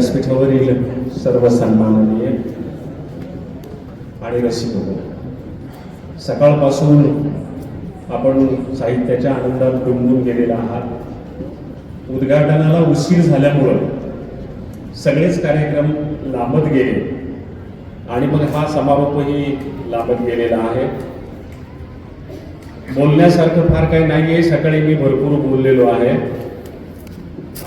व्यासपीठावरील सर्व सन्माननीय आणि रसिक हो. सकाळपासून आपण साहित्याच्या आनंदात डुंबून गेलेला आहात. उद्घाटनाला उशीर झाल्यामुळं सगळेच कार्यक्रम लांबत गेले आणि मग हा समारोपही लांबत गेलेला आहे. बोलण्यासारखं फार काही नाही आहे सकाळी मी भरपूर बोललेलो आहे.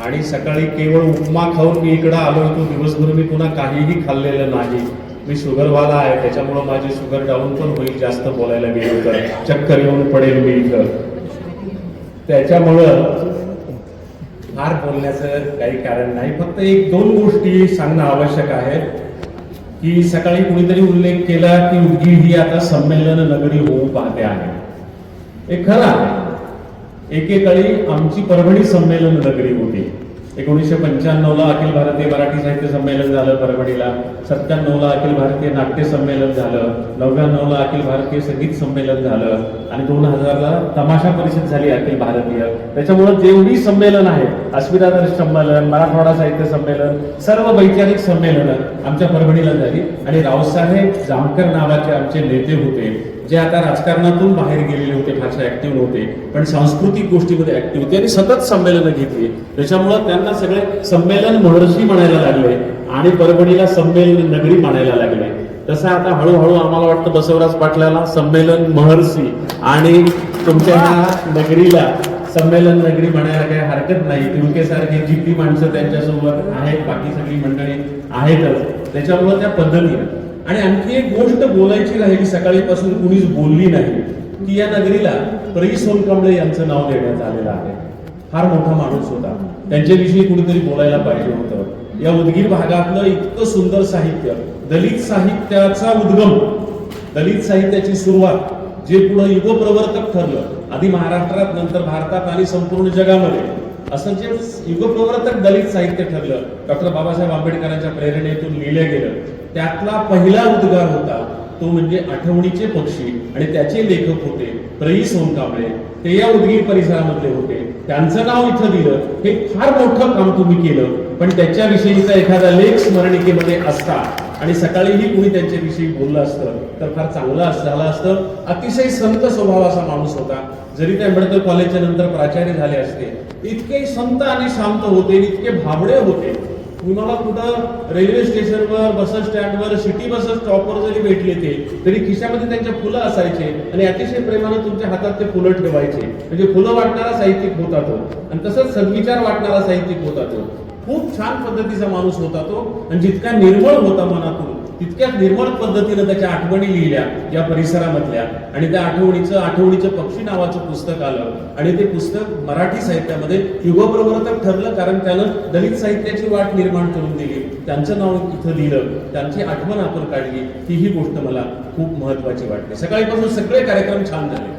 आणि सकाळी केवळ उपमा खाऊन मी इकडं आलो होतो. दिवसभर मी पुन्हा काहीही खाल्लेलं नाही. मी शुगरवाला आहे. त्याच्यामुळं माझी शुगर डाऊन पण होईल जास्त बोलायला गेलो तर. चक्कर येऊन पडेल मी इथं. त्याच्यामुळं फार बोलण्याचं काही कारण नाही. फक्त एक दोन गोष्टी सांगणं आवश्यक आहे की सकाळी कुणीतरी उल्लेख केला की उदगीर ही आता संमेलन नगरी होऊ पाहते आहे. हे खरं आहे. एकेकाळी आमची परभणी संमेलन नगरी होती. एकोणीसशे पंच्याण्णव ला अखिल भारतीय मराठी साहित्य संमेलन झालं परभणीला सत्त्याण्णव ला अखिल भारतीय नाट्य संमेलन झालं नव्याण्णव ला अखिल भारतीय संगीत संमेलन झालं आणि दोन हजारला तमाशा परिषद झाली अखिल भारतीय. त्याच्यामुळे जेवढी संमेलन आहेत अस्मितादर्श संमेलन मराठवाडा साहित्य संमेलन सर्व वैचारिक संमेलन आमच्या परभणीला झाली. आणि रावसाहेब जामकर नावाचे आमचे नेते होते. जे आता राजकारणातून बाहेर गेलेले होते फारसे ऍक्टिव्ह नव्हते पण सांस्कृतिक गोष्टीमध्ये ऍक्टिव्ह होते आणि सतत संमेलनं घेतली. त्याच्यामुळं त्यांना सगळे संमेलन महर्षी म्हणायला लागले आणि परभणीला संमेलन नगरी म्हणायला लागले. तसं आता हळूहळू आम्हाला वाटतं बसवराज पाटलाला संमेलन महर्षी आणि तुमच्या ह्या नगरीला संमेलन नगरी म्हणायला काही हरकत नाही. तिरुकेसारखे जी ती माणसं त्यांच्यासोबत आहेत बाकी सगळी मंडळी आहेतच. त्याच्यामुळं त्या पद्धतीनं आणि आणखी एक गोष्ट बोलायची राहिली सकाळीपासून कुणीच बोलली नाही. की या नगरीला प्रई सोनकांबळे यांचं नाव देण्यात आलेलं आहे. फार मोठा माणूस होता. त्यांच्याविषयी कुणीतरी बोलायला पाहिजे होतं. या उदगीर भागातलं इतकं सुंदर साहित्य दलित साहित्याचा उद्गम दलित साहित्याची सुरुवात जे पुढे युगप्रवर्तक ठरलं आधी महाराष्ट्रात नंतर भारतात आणि संपूर्ण जगामध्ये असं जे युगप्रवर्तक दलित साहित्य ठरलं डॉक्टर बाबासाहेब आंबेडकरांच्या प्रेरणेतून लिहिलं गेलं त्यातला पहिला उद्गार होता तो म्हणजे आठवणीचे पक्षी आणि त्याचे लेखक होते प्रई सोनकांबळे ते या उदगीर परिसरामधले होते. त्यांचं नाव इथं दिलं. हे फार मोठं काम तुम्ही केलं. पण त्याच्याविषयीचा एखादा लेख स्मरणिकेमध्ये असता आणि सकाळीही कुणी त्यांच्याविषयी बोललं असतं तर फार चांगलं झालं असतं. अतिशय संत स्वभावाचा माणूस होता. जरी ते आंबेडकर कॉलेजच्या नंतर प्राचार्य झाले असते इतके संत आणि शांत होते इतके भाबडे होते. तुम्हाला कुठं रेल्वे स्टेशनवर बस स्टँडवर सिटी बस स्टॉपवर जरी भेटले ते तरी खिशामध्ये त्यांच्या फुलं असायचे आणि अतिशय प्रेमानं तुमच्या हातात ते फुलं ठेवायचे. म्हणजे फुलं वाटणारा साहित्यिक होता तो. आणि तसंच सद्विचार वाटणारा साहित्यिक होता तो. खूप छान पद्धतीचा माणूस होता तो आणि जितका निर्मळ होता मनातून तितक्याच निर्मळ पद्धतीनं त्याच्या आठवणी लिहिल्या या परिसरामधल्या. आणि त्या आठवणीचं आठवणीचं पक्षी नावाचं पुस्तक आलं. आणि ते पुस्तक मराठी साहित्यामध्ये युगप्रवर्तक ठरलं कारण त्यानं दलित साहित्याची वाट निर्माण करून दिली. त्यांचं नाव इथं लिहिलं. त्यांची आठवण आपण काढली. ती ही गोष्ट मला खूप महत्वाची वाटते सकाळीपासून सगळे कार्यक्रम छान झाले.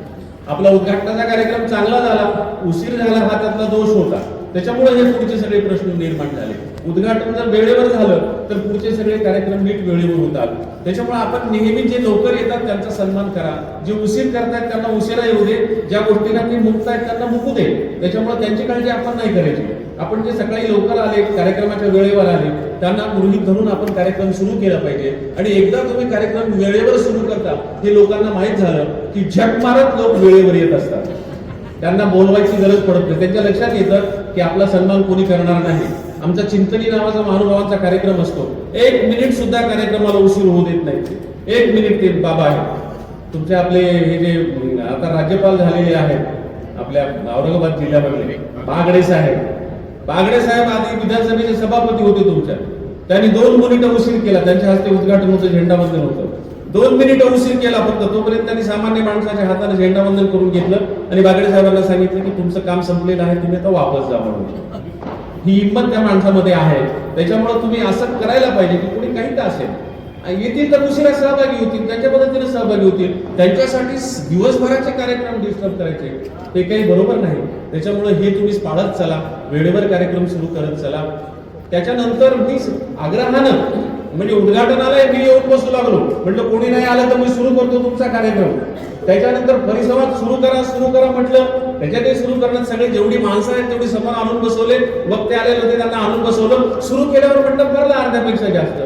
आपला उद्घाटनाचा कार्यक्रम चांगला झाला. उशीर झाला हा त्यातला दोष होता. त्याच्यामुळे हे पुढचे सगळे प्रश्न निर्माण झाले. उद्घाटन जर वेळेवर झालं तर पुढचे सगळे कार्यक्रम नीट वेळेवर होतात त्याच्यामुळे आपण नेहमी जे लवकर येतात त्यांचा सन्मान करा. जे उशीर करतायत त्यांना उशिरा येऊ दे. ज्या गोष्टीला ते मुक्त आहेत त्यांना मुकू दे. त्याच्यामुळे त्यांची काळजी आपण नाही करायची. आपण जे सकाळी लवकर आले कार्यक्रमाच्या वेळेवर आले त्यांना गृहित धरून आपण कार्यक्रम सुरू केला पाहिजे. आणि एकदा तुम्ही कार्यक्रम वेळेवर सुरू करता हे लोकांना माहीत झालं की झक मारत लोक वेळेवर येत असतात. त्यांना बोलवायची गरज पडत नाही. त्यांच्या लक्षात येतं की आपला सन्मान कोणी करणार नाही. आमचा चिंतनी नावाचा महानुभावांचा कार्यक्रम असतो. एक मिनिट सुद्धा कार्यक्रमाला उशीर होऊ देत नाही. एक मिनिट ते बाबा आहे तुमचे आपले हे जे आता राज्यपाल झालेले आहेत आपल्या औरंगाबाद जिल्ह्यामधले बागडे साहेब. बागडे साहेब आधी विधानसभेचे सभापती होते तुमच्या. त्यांनी दोन मिनिटं उशीर केला. त्यांच्या हस्ते उद्घाटन होतं झेंडावंदन होतं. दोन मिनिटं उशीर केला फक्त. तोपर्यंत त्यांनी सामान्य माणसाच्या हाताने झेंडावंदन करून घेतलं आणि बागडे साहेबांना सांगितलं की तुमचं काम संपलेलं आहे तुम्ही आता वापस जा म्हणून. ही हिंमत त्या माणसामध्ये आहे. त्याच्यामुळे तुम्ही असं करायला पाहिजे की कोणी काही तर असेल येतील तर दुसऱ्या सहभागी होतील त्यांच्या पद्धतीने सहभागी होतील. त्यांच्यासाठी दिवसभराचे कार्यक्रम डिस्टर्ब करायचे. ते काही बरोबर नाही. त्याच्यामुळे हे तुम्ही पाळत चला. वेळेवर कार्यक्रम सुरू करत चला. त्याच्यानंतर मी आग्रहानं म्हणजे उद्घाटनाला मी येऊन बसू लागलो. म्हटलं कोणी नाही आलं तर मी सुरू करतो तुमचा कार्यक्रम. त्याच्यानंतर परिसंवाद सुरू करा सुरू करा म्हटलं. त्याच्यातही सुरू करण्यात सगळे जेवढी माणसं आहेत तेवढी समोर आणून बसवले. वक्ते आलेले होते त्यांना आणून बसवलं. सुरू केल्यावर मंडप भरला अर्ध्यापेक्षा जास्त.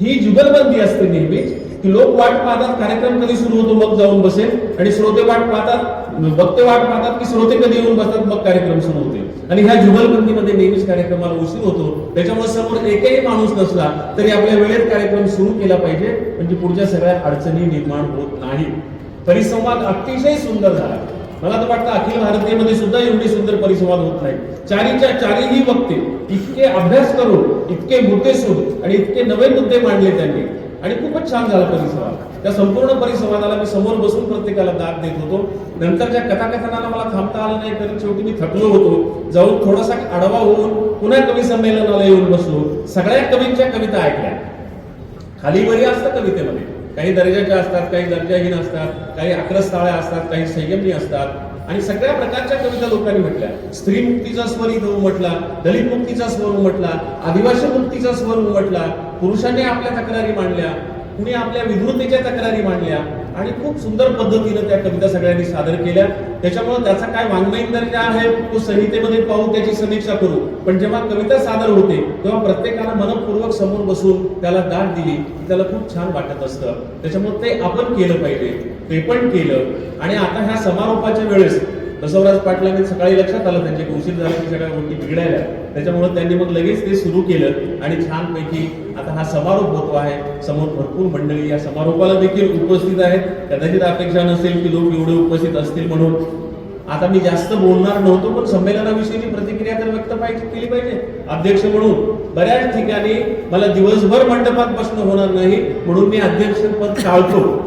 ही जुगलबंदी असते नेहमीच की लोक वाट पाहतात कार्यक्रम कधी सुरू होतो मग जाऊन बसेल. आणि श्रोते वाट पाहतात वक्ते वाट पाहतात की श्रोते कधी येऊन बसतात मग कार्यक्रम सुरू होते. आणि ह्या जुगलबंदीमध्ये नेहमीच कार्यक्रमाला उशीर होतो. त्याच्यामुळे समोर एकही माणूस नसला तरी आपल्या वेळेत कार्यक्रम सुरू केला पाहिजे. म्हणजे पुढच्या सगळ्या अडचणी निर्माण होत नाही परिसंवाद अतिशय सुंदर झाला. मला तर वाटतं अखिल भारतीयमध्ये सुद्धा एवढी सुंदर परिसंवाद होत नाही. चारीच्या चारीही वक्ते इतके अभ्यास करून इतके मुद्देसूद आणि इतके नवे मुद्दे मांडले त्यांनी. आणि खूपच छान झाला परिसंवाद. त्या संपूर्ण परिसंवादाला मी समोर बसून प्रत्येकाला दाद देत होतो. नंतरच्या कथाकथनाला मला थांबता आलं नाही तरी शेवटी मी थकलो होतो. जाऊन थोडासा आडवा होऊन पुन्हा कवी संमेलनाला येऊन बसलो. सगळ्या कवींच्या कविता ऐकल्या. खाली वरी असतं कवितेमध्ये. काही दर्जाच्या असतात काही दर्जाहीन असतात काही अक्रस्ताळ्या असतात काही संयमी असतात. आणि सगळ्या प्रकारच्या कविता लोकांनी म्हटल्या. स्त्री मुक्तीचा स्वर इथं उमटला दलित मुक्तीचा स्वर उमटला आदिवासी मुक्तीचा स्वर उमटला पुरुषांनी आपल्या तक्रारी मांडल्या कुणी आपल्या विधुरतेच्या तक्रारी मांडल्या आणि खूप सुंदर पद्धतीनं त्या कविता सगळ्यांनी सादर केल्या. त्याच्यामुळे त्याचा काय वाङ्मयीन दर्जा आहे तो संहितेमध्ये पाहून त्याची समीक्षा करू. पण जेव्हा कविता सादर होते तेव्हा प्रत्येकाला मनपूर्वक समोर बसून त्याला दाद दिली. की त्याला खूप छान वाटत असतं. त्याच्यामुळे ते आपण केलं पाहिजे ते पण केलं. आणि आता ह्या समारोपाच्या वेळेस बसवराज पाटलांनी सकाळी लक्षात आलं त्यांच्या उशीर झाला की सगळ्या गोष्टी बिघडायला त्याच्यामुळे त्यांनी मग लगेच ते सुरू केलं आणि छानपैकी आता हा समारोप होतो आहे. समोर भरपूर मंडळी या समारोपाला देखील उपस्थित आहेत. कदाचित अपेक्षा नसेल की लोक एवढे उपस्थित असतील म्हणून. आता मी जास्त बोलणार नव्हतो पण संमेलनाविषयीची प्रतिक्रिया तर व्यक्त पाहिजे केली पाहिजे. अध्यक्ष म्हणून बऱ्याच ठिकाणी मला दिवसभर मंडपात बसणं होणार नाही म्हणून मी अध्यक्षपद टाळतो.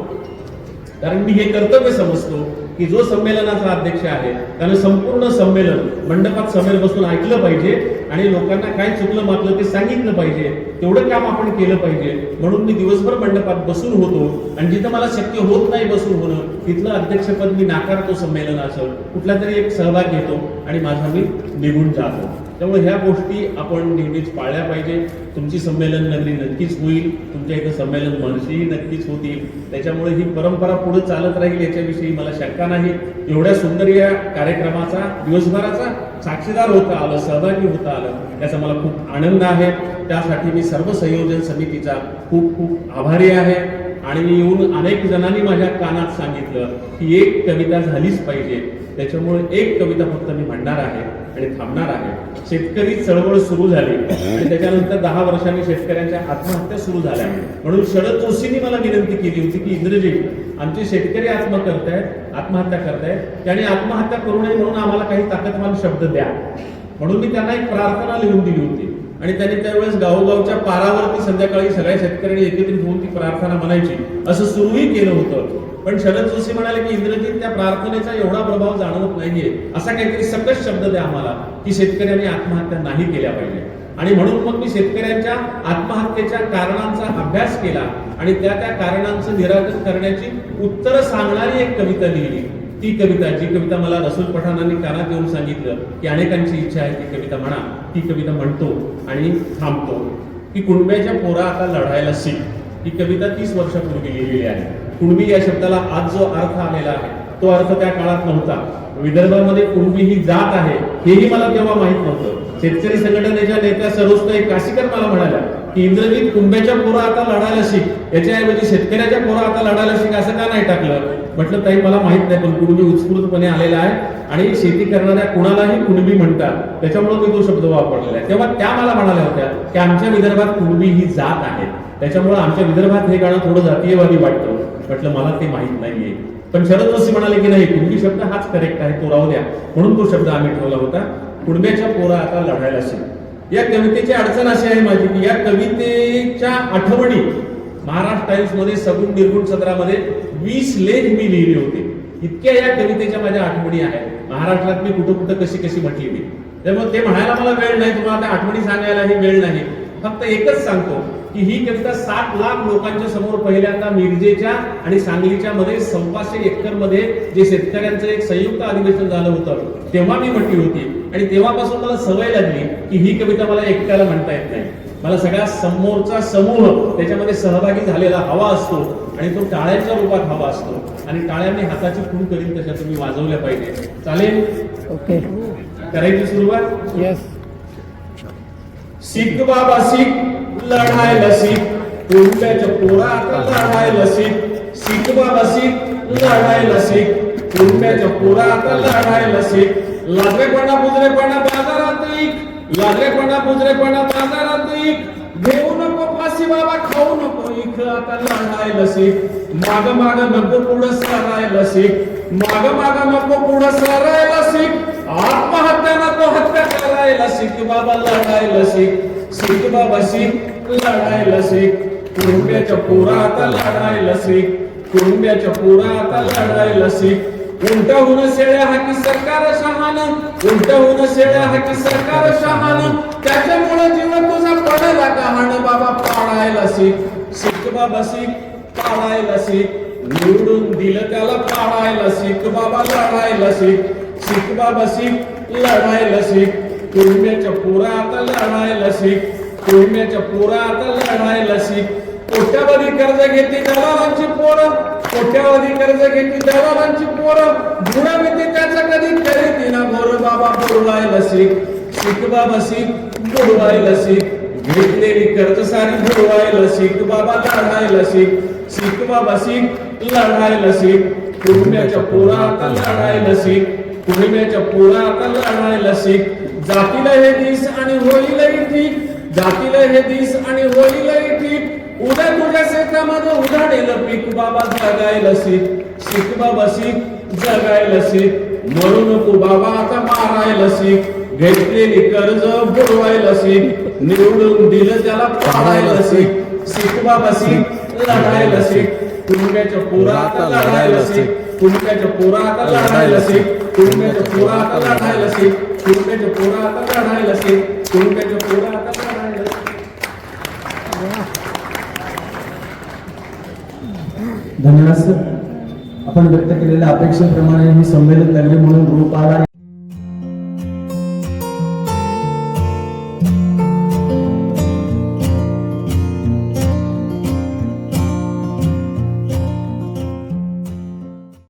कारण मी हे कर्तव्य समजतो की जो संमेलनाचा अध्यक्ष आहे त्यानं संपूर्ण संमेलन मंडपात समेल बसून ऐकलं पाहिजे आणि लोकांना काय चुकलं मातलं ते सांगितलं पाहिजे. तेवढं काम आपण केलं पाहिजे. म्हणून मी दिवसभर मंडपात बसून होतो आणि जिथं मला शक्य होत नाही बसून होणं तिथलं अध्यक्षपद मी नाकारतो संमेलनाचं. कुठला तरी एक सहभाग घेतो आणि माझा मी निघून जातो. त्यामुळे ह्या गोष्टी आपण नेहमीच पाळल्या पाहिजे. तुमची संमेलन नगरी नक्कीच होईल. तुमच्या इथं संमेलन मनशीही नक्कीच होतील. त्याच्यामुळे ही परंपरा पुढे चालत राहील याच्याविषयी मला शंका नाही. एवढ्या सुंदर या कार्यक्रमाचा दिवसभराचा साक्षीदार होता आलं सहभागी होता आलं याचा मला खूप आनंद आहे. त्यासाठी मी सर्व संयोजन समितीचा खूप खूप आभारी आहे. आणि मी येऊन अनेक जणांनी माझ्या कानात सांगितलं ही एक कविता झालीच पाहिजे. त्याच्यामुळे एक कविता फक्त मी म्हणणार आहे आणि थांबणार आहे. शेतकरी चळवळ सुरू झाली आणि त्याच्यानंतर दहा वर्षांनी शेतकऱ्यांच्या आत्महत्या सुरू झाल्या. म्हणून शरद जोशींनी मला विनंती केली होती की इंद्रजी आमचे शेतकरी आत्म करतायत आत्महत्या करतायत. त्याने आत्महत्या करू नये म्हणून आम्हाला काही ताकदवान शब्द द्या. म्हणून मी त्यांना एक प्रार्थना लिहून दिली होती. आणि त्यांनी त्यावेळेस गावोगावच्या पारावरती संध्याकाळी सगळ्या शेतकऱ्यांनी एकत्रित होऊन ती प्रार्थना म्हणायची. असं सुरूही केलं होतं. पण शरद जोशी म्हणाले की इंद्रजीत त्या प्रार्थनेचा एवढा प्रभाव जाणवत नाहीये. असा काहीतरी सकस शब्द द्या आम्हाला की शेतकऱ्यांनी आत्महत्या नाही केल्या पाहिजे. आणि म्हणून मग मी शेतकऱ्यांच्या आत्महत्येच्या कारणांचा अभ्यास केला आणि त्या त्या कारणांचं निराकरण करण्याची उत्तरं सांगणारी एक कविता लिहिली. ती कविता जी कविता मला रसूल पठाणांनी कानात येऊन सांगितलं की अनेकांची इच्छा आहे ती कविता म्हणा ती कविता म्हणतो आणि थांबतो. की कुणब्याच्या पोरा आता लढायला शिक ही कविता तीस वर्षापूर्वी लिहिलेली आहे. कुणबी या शब्दाला आज जो अर्थ आलेला आहे तो अर्थ त्या काळात नव्हता. विदर्भामध्ये कुणबी ही जात आहे हेही मला तेव्हा माहीत नव्हतं. शेतकरी संघटनेच्या नेत्या सरोजताई काशीकर मला म्हणाल्या की इंद्रजीत कुंभ्याच्या पोरं आता लढायला शिक. याच्याऐवजी शेतकऱ्याच्या पोरं आता लढायला शिक असं का नाही टाकलं? म्हटलं ताई मला माहीत नाही पण कुणबी उत्स्फूर्तपणे आलेला आहे आणि शेती करणाऱ्या कुणालाही कुणबी म्हणतात. त्याच्यामुळे मी तो शब्द वापरलेला आहे. तेव्हा त्या मला म्हणाल्या होत्या की आमच्या विदर्भात कुणबी ही जात आहे. त्याच्यामुळे आमच्या विदर्भात हे गाणं थोडं जातीयवादी वाटतं. म्हटलं मला ते माहीत नाहीये. पण शरद जोशी म्हणाले की नाही कुणबी शब्द हाच करेक्ट आहे तो राहू द्या. म्हणून तो शब्द आम्ही ठेवला होता. कुणब्याच्या पोरा आता लढायला शिक. या कवितेची अडचण अशी आहे माझी की या कवितेच्या आठवणी महाराष्ट्र टाइम्समध्ये सगुण निर्गुण सत्रामध्ये वीस लेख मी लिहिले होते. इतक्या या कवितेच्या माझ्या आठवणी आहेत. महाराष्ट्रात मी कुठं कुठं कशी कशी म्हटली मी त्यामुळे ते म्हणायला मला वेळ नाही तुम्हाला त्या आठवणी सांगायला ही वेळ नाही. फक्त एकच सांगतो की ही कविता सात लाख लोकांच्या समोर पहिल्यांदा मिरजेच्या आणि सांगलीच्या मध्ये सव्वाशे एकरमध्ये जे शेतकऱ्यांचं एक संयुक्त अधिवेशन झालं होतं तेव्हा मी म्हटली होती. आणि तेव्हापासून मला सवय लागली की ही कविता मला एकट्याला म्हणता येत नाही. मला सगळा समोरचा समूह त्याच्यामध्ये सहभागी झालेला हवा असतो आणि तो टाळ्यांच्या रूपात हवा असतो. आणि टाळ्यांनी हाताची खून करीन तशा तुम्ही वाजवल्या पाहिजे. चालेल? ओके. करायची सुरुवात? येस शिक बाबा शिक लढायला शिक कुंब्याच्या पोरा आता लढायला शिक शिक बाबा शिक लढायला शिक कुंब्याच्या पोरा आता लढायला शिक लाजरेपणा बुजरेपणा बाजारात ऐक लाजरेपणा बुजरेपणा बाजारात ऐक घेऊ नको पासी बाबा खाऊ नको इक आता लढायला शिक माग माग नको पुढं सरायला शिक माग माग नको पुढं सरायला शिक आत्महत्या नको हत्या करायला शिक बाबा लढायला शिक शिक बाबा शिक लढायला शिक कुटुंबियाच्या पोरा आता लढायला शिक कुटुंबियाच्या पोरा आता लढायला शिक उलटहून शेळ्या हाकी सरकार शहाण होणं शेळ्या हाकी सरकार शहाण. त्याच्यामुळे जीवन तुझा का हाण बाबा पाळायला शिक शिक बाबा शिक पाळायला शिक निवडून दिलं त्याला पाळायला शिक बाबा लढायला शिक शिक बाबा शिक लढायला शिक कुळम्याच्या पोरा आता लढायला शिक कुळम्याच्या पोरा आता लढायला शिक कोट्यावधी कर्ज घेते दलालांची पोरं. कोट्यावधी कर्ज घेतली दलालांची पोरं बुडाविते त्याचा कधी खरेदी ना बोर बाबा बुडवायला शिक शिक बाबा शिक बुडवायला शिक घेतलेली कर्ज सारी बुडवाय शिक बाबा लढाय शिक शिक बाबा शिक लढाय शिक कुटुंबाच्या पोरा आता लढाय शिक कुटुंबाच्या पोरा आता लढाय शिक जातीला हे दिस आणि होईलही ठीक. जातीला हे दिस आणि होईलही ठीक. उद्या तुझ्या शेतामध्ये उधाडेल पीक बाबा जगायला शिक शिक बाबा शिक जगायला शिक मरू नको बाबा आता मारायला शिक घेतलेली कर्ज बुडवायला शिक निवडून दिलं त्याला पाळायला शिक शिक बाबा शिक लढायला शिक कुटुंबाच्या पोरा आता लढायला शिक कुटुंबाच्या पोरा आता लढायला शिक कुटुंबाच्या पोरा आता लढायला शिक कुटुंबाच्या पोरा आता लढायला शिक कुटुंबाच्या पोरा आता लढायला शिक आपण व्यक्त केलेल्या अपेक्षेप्रमाणे हे संमेलन नगरी म्हणून रूप आला.